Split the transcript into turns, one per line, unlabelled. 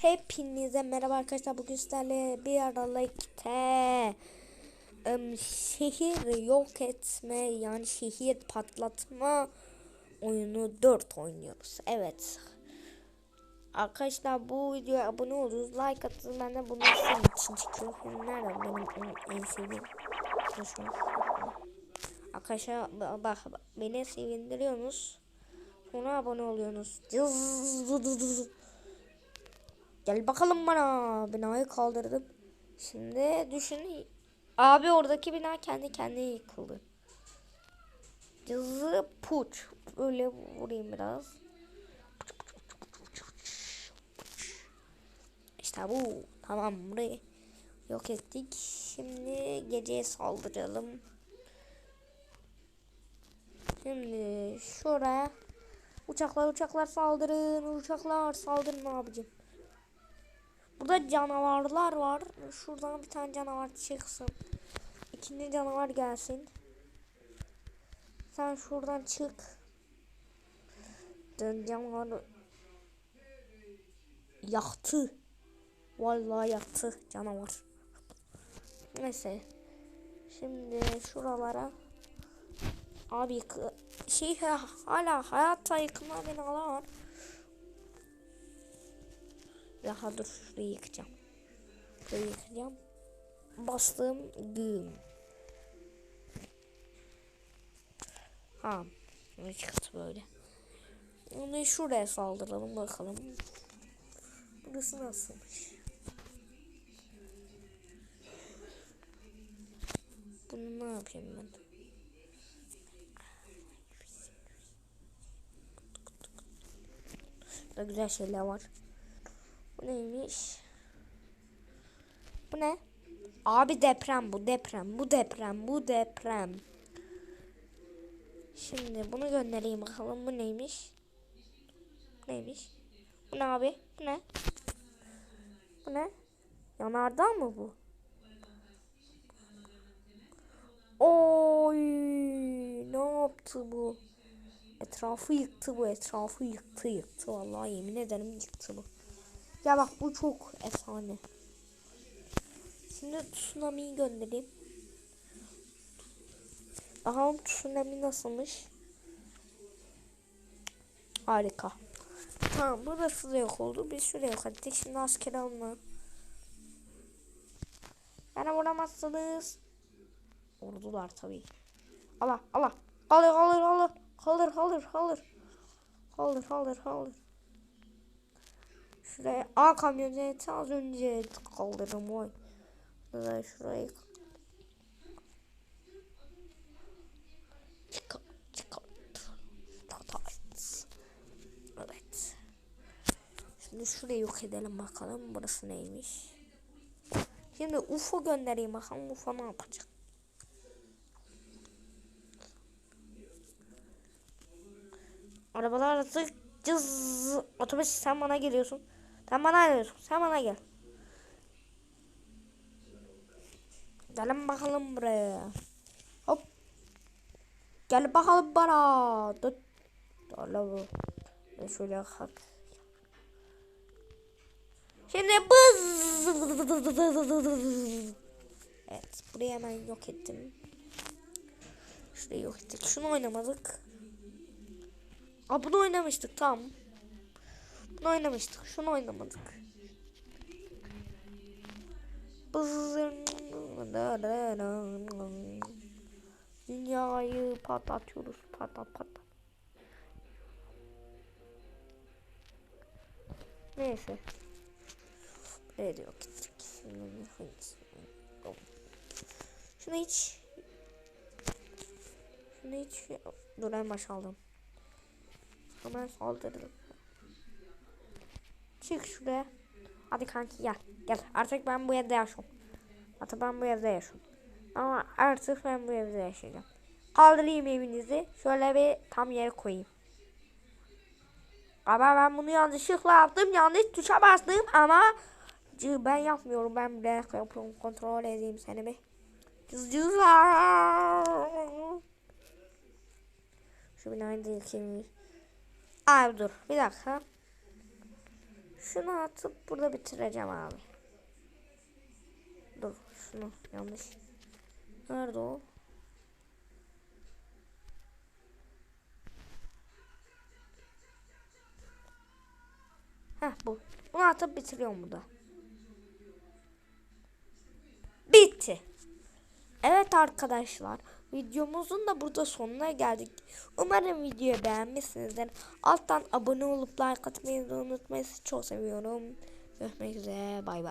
Hepinize merhaba arkadaşlar. Bugün sizlerle bir aralıkta ım, şehir yok etme yani şehir patlatma oyunu 4 oynuyoruz. Evet. Arkadaşlar bu videoya abone oluruz. Like atın. Ben de bunu sizin için çekiyorum. Nerede benim en- sevdiğim? Arkadaşlar ba- bak, bak beni sevindiriyorsunuz. Sonra abone oluyorsunuz. Gel bakalım bana. Binayı kaldırdım. Şimdi düşün. Abi oradaki bina kendi kendine yıkıldı. Cızı puç. Böyle vurayım biraz. İşte bu. Tamam burayı yok ettik. Şimdi geceye saldıralım. Şimdi şuraya uçaklar uçaklar saldırın uçaklar saldırın abicim. Burada canavarlar var. Şuradan bir tane canavar çıksın. İkinci canavar gelsin. Sen şuradan çık. Dön canavar yaktı. Vallahi yaktı canavar. Neyse. Şimdi şuralara abi şey ha- hala hayatta yıkılan binalar var. Daha dur şurayı yıkacağım. Şurayı yıkacağım. Bastım gün. Ha. Ne çıktı böyle. Onu şuraya saldıralım bakalım. Burası nasılmış? Bunu ne yapayım ben? Burada güzel şeyler var. Bu neymiş? Bu ne? Abi deprem bu deprem bu deprem bu deprem. Şimdi bunu göndereyim bakalım bu neymiş? Bu neymiş? Bu ne abi? Bu ne? Bu ne? Yanardağ mı bu? Oy ne yaptı bu? Etrafı yıktı bu etrafı yıktı yıktı vallahi yemin ederim yıktı bu. Ya bak bu çok efsane. Şimdi tsunami'yi göndereyim. Bakalım tsunami nasılmış. Harika. Tamam burası da yok oldu. Biz şuraya yok ettik. Şimdi asker alma. Bana vuramazsınız. Vurdular tabii. Allah Allah. Kaldır kaldır kaldır. Kaldır kaldır kaldır. Kaldır kaldır kaldır. Şuraya A kamyoneti az önce kaldırdım oy. Da şurayı çıkart. Tatarız. Evet. Şimdi şurayı yok edelim bakalım burası neymiş. Şimdi UFO göndereyim bakalım UFO ne yapacak. Arabalar artık cız. Otobüs sen bana geliyorsun. Sen bana geliyorsun. Sen bana gel. Gelin bakalım buraya. Hop. Gel bakalım bana. Dur. Dur la bu. Ben şöyle kalk. Şimdi bız. Evet. Burayı hemen yok ettim. Şurayı yok ettik. Şunu oynamadık. Aa bunu oynamıştık tamam. Bunu oynamıştık. Şunu oynamadık. Dünyayı patlatıyoruz. Patlat patlat. Neyse. Ne diyor. Şunu hiç. Şunu hiç. Dur en baş aldım. Hemen saldırdım. Çık şuraya. Hadi kanki gel. Gel. Artık ben bu evde yaşıyorum. Artık ben bu evde yaşıyorum. Ama artık ben bu evde yaşayacağım. Kaldırayım evinizi. Şöyle bir tam yere koyayım. Ama ben bunu yanlışlıkla yaptım. Yanlış tuşa bastım ama ben yapmıyorum. Ben bilerek yapıyorum. Kontrol edeyim seni bir. Cız. Şu binayı da yıkayım. Abi dur bir dakika. Şunu atıp burada bitireceğim abi. Dur şunu yanlış. Nerede o? Heh bu. Bunu atıp bitiriyorum burada. Evet arkadaşlar. Videomuzun da burada sonuna geldik. Umarım videoyu beğenmişsinizdir. Alttan abone olup like atmayı unutmayın. Çok seviyorum. Görüşmek üzere. Bay bay.